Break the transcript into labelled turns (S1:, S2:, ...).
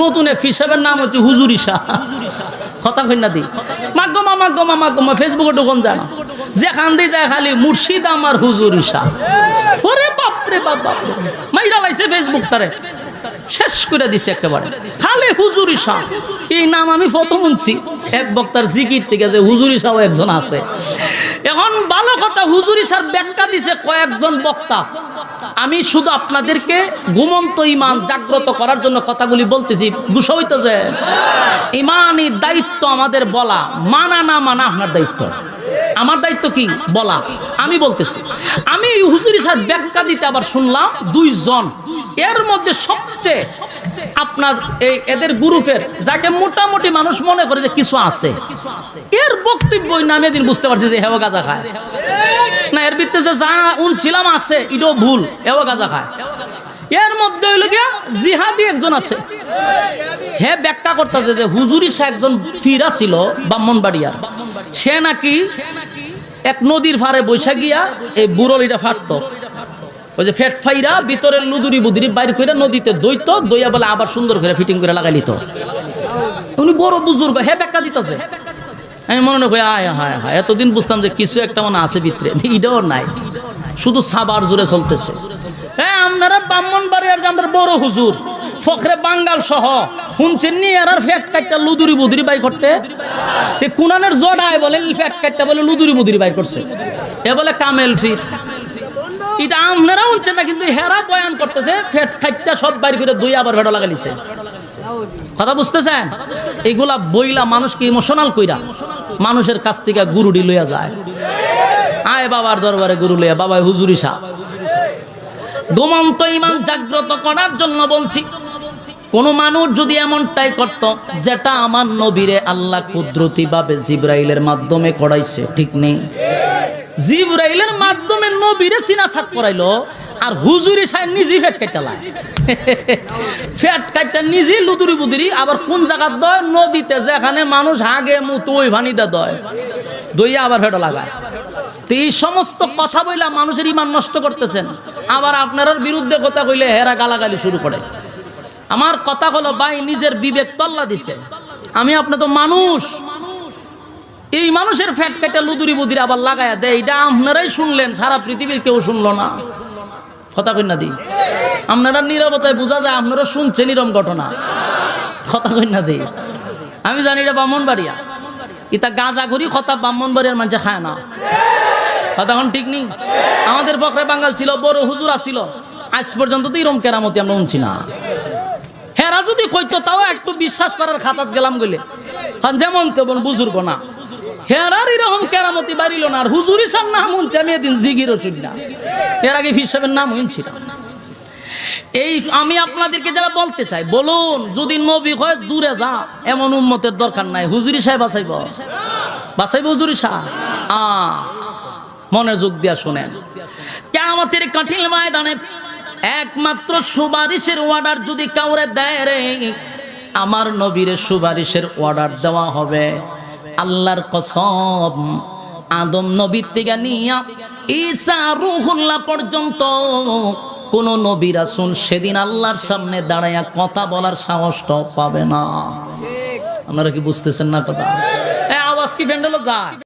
S1: নতুন এক হিসাবের নাম হচ্ছে হুজুরি শাহ কথা কই না দি। মাগমা মাগমা মাগমা ফেসবুকে ঢুকন যায় না। যেখান দিয়ে যায় খালি মুর্শিদ আমার হুজুরি শাহ ওরে বাপরে বাপ বাপরে মাইরা লাইছে ফেসবুকটারে শেষ করে দিছে একেবারে। খালি হুজুরি শাহ এই নাম আমি প্রথম শুনছি। এক বক্তার জিকির থেকে যে হুজুরি শাহ একজন আছে। এখন ভালো কথা, হুজুরি শাহ ব্যাখ্যা দিছে কয়েকজন বক্তা। আমি শুধু আপনাদেরকে ঘুমন্ত ইমান জাগ্রত করার জন্য কথাগুলি বলতেছি। গুসা হইতেছে। ইমানই দায়িত্ব আমাদের বলা। মানা না মানা আপনার দায়িত্ব। আমার দায়িত্ব কি? বলা। আমি বলতেছি। আমি হুজুরি স্যার ব্যাখ্যা দিতে আবার শুনলাম দুইজন। এর মধ্যে সবচেয়ে আপনার এই এদের গ্রুপের, যাকে মোটামুটি মানুষ মনে করে যে কিছু আছে, এর বক্তব্য নামে এদিন বুঝতে পারছি যে হেও গাজা খায়। না, এর ভিতরে যে যা উনছিলাম আছে, এটাও ভুল। এও গাজা খায়। এর মধ্যে হইল গিয়া জিহাদি একজন আছে। হে ব্যাখ্যা করতেছে যে হুজুরি সে একজন ফিরা ছিল ব্রাহ্মণবাড়িয়ার। সে নাকি এক নদীর ফারে বৈশা গিয়া এই বুড়লিটা ফাটত। ওই যে ফেট ফাইরা ভিতরের লুদুরি বুদুরি বাইর করে নদীতে দইত, দইয়া বলে আবার সুন্দর করে ফিটিং করে লাগাই লিত উনি বড় বুজুর্গ, হে ব্যাখ্যা দিতেছে। আমি মনে করি, আয় হায় হায় এতদিন বুঝতাম যে কিছু একটা মনে আছে ভিতরে। এটাও নাই। শুধু সাবার জুড়ে চলতেছে। হ্যাঁ আপনারা ব্রাহ্মণ বাড়িয়ার যে আমরা বড় হুজুর, ফখরে বাঙ্গাল সহ শুনছেন নি আর ফ্যাট কাটটা লুদুরি বুদুরি বাই করতে। তে কুনানের জড়ায় বলে ফ্যাট কাটটা বলে লুদুরি বুদুরি বাই করছে। এ বলে কামেল ফির। এটা আপনারা শুনছেন না, কিন্তু হেরা বয়ান করতেছে, ফ্যাট খাইটটা সব বাইর করে দুই আবার ভেড়া লাগালিছে কথা বুঝতেছেন? এইগুলা বইলা মানুষকে ইমোশনাল কইরা? মানুষের কাছ থেকে গুরুডি লইয়া যায়। আয় বাবার দরবারে গুরু লইয়া, বাবা হুজুরি সাহ। দোমন্ত ইমান জাগ্রত করার জন্য বলছি, কোন মানুষ যদি এমনটাই করত, যেটা আমার নবীরে আল্লাহ কুদরতি ভাবে জিব্রাইলের মাধ্যমে করাইছে, ঠিক নেই? জিব্রাইলের মাধ্যমে নবীরে সিনা সাক করাইলো আর হুজুরি সাহেব নিজে ফ্যাট কাটালায় ফ্যাট কাটটা নিজে লুদুরি বুদুরি, আবার কোন জায়গার দয়? নদীতে যেখানে মানুষ হাগে মুতো, ওই ভানিতে দয়। দইয়া আবার ফেটো লাগায়। তো এই সমস্ত কথা বইলা মানুষের ইমান নষ্ট করতেছেন। আবার আপনার বিরুদ্ধে কথা কইলে হেরা গালাগালি শুরু করে। আমার কথা হলো, ভাই, নিজের বিবেক তল্লা দিছে। আমি আপনি তো মানুষ। এই মানুষের ফ্যাট কেটে লুদুরি বুদির আবার লাগায়া দেয়। এটা আপনারাই শুনলেন, সারা পৃথিবীর কেউ শুনলো না। কথা কন্যা দি। আপনারা নিরবতায় বোঝা যায় আপনারা শুনছেন এরম ঘটনা। কথা কন্যা দি। আমি জানি এটা ব্রাহ্মণবাড়িয়া। ইতা গাঁজা ঘুরি কথা ব্রাহ্মণবাড়িয়ার মানুষে খায় না। কথা ঠিক নেই? আমাদের বকরে বাঙ্গাল ছিল, বড় হুজুর আসছিল আজ পর্যন্ত তো এরম কেরামতি আমরা শুনছি না। হেরা যদি কইতো, তাও একটু বিশ্বাস করার খাতাস গেলাম গেলে যেমন তেমন বুজুর্গ না। হেরার এরকম কেরামতি বাড়িল না, আর হুজুরি নাম শুনছি আমি এদিন এর আগে নাম শুনছি না এই আমি আপনাদেরকে যারা বলতে চাই, বলুন, যদি নবী দূরে যা এমন উন্মতের দরকার নাই। আ মনোযোগ দিয়া শোনেন। কেমতের কঠিন ময়দানে একমাত্র সুপারিশের অর্ডার যদি কাউরে দেয় রে, আমার নবীর সুপারিশের অর্ডার দেওয়া হবে। আল্লাহর কসম আদম নবীর থেকে নিয়া ঈসা রুহুল্লাহ পর্যন্ত কোন নবী রাসূল সেদিন আল্লাহর সামনে দাঁড়ায়া কথা বলার সাহসটাও পাবে না। আপনারা কি বুঝতেছেন না কথা? আওয়াজ কি ফ্যান্ডেলো যায়